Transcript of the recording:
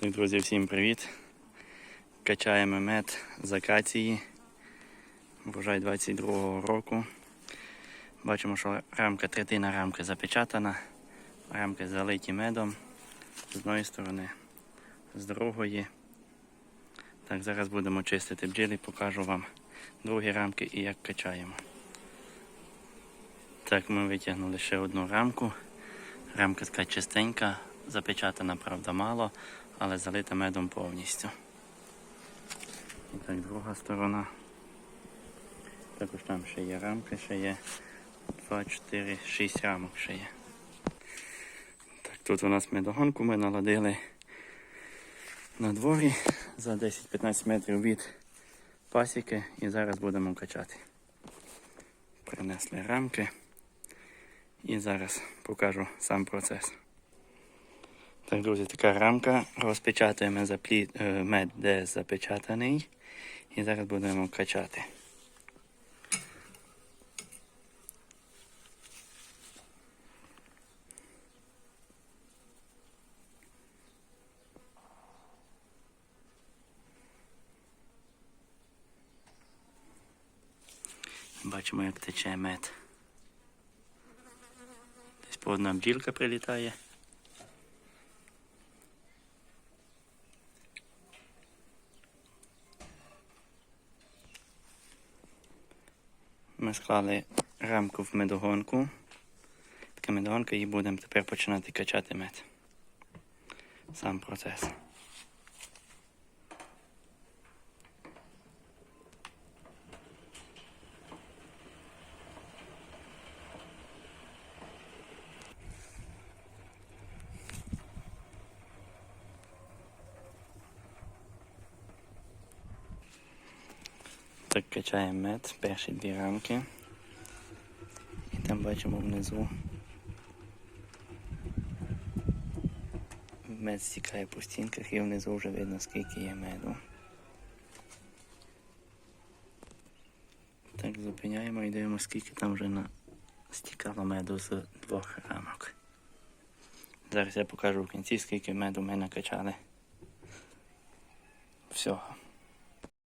Так, друзі, всім привіт. Качаємо мед з акації. Врожай 22-го року. Бачимо, що рамка, третина рамки запечатана. Рамки залиті медом з одної сторони, з другої. Так, зараз будемо чистити бджілі, покажу вам другі рамки і як качаємо. Так, ми витягнули ще одну рамку. Рамка така чистенька, запечатана, правда, мало, але залита медом повністю. І так, друга сторона. Також там ще є рамки, ще є 2, 4, 6 рамок ще є. Так, тут у нас медогонку ми наладили на дворі за 10-15 метрів від пасіки і зараз будемо качати. Принесли рамки. І зараз покажу сам процес. Так, друзі, така рамка. Розпечатуємо заплі... е, мед, де запечатаний. І зараз будемо качати. Бачимо, як тече мед. Десь по одна бджілка прилітає. Ми склали рамку в медогонку. Така медогонка і будемо тепер починати качати мед. Сам процес. Так качаємо мед, перші дві рамки. І там бачимо внизу. Мед стікає по стінках і внизу вже видно скільки є меду. Так, зупиняємо і дивимося, скільки там вже на... стікало меду з двох рамок. Зараз я покажу в кінці, скільки меду ми накачали. Всього.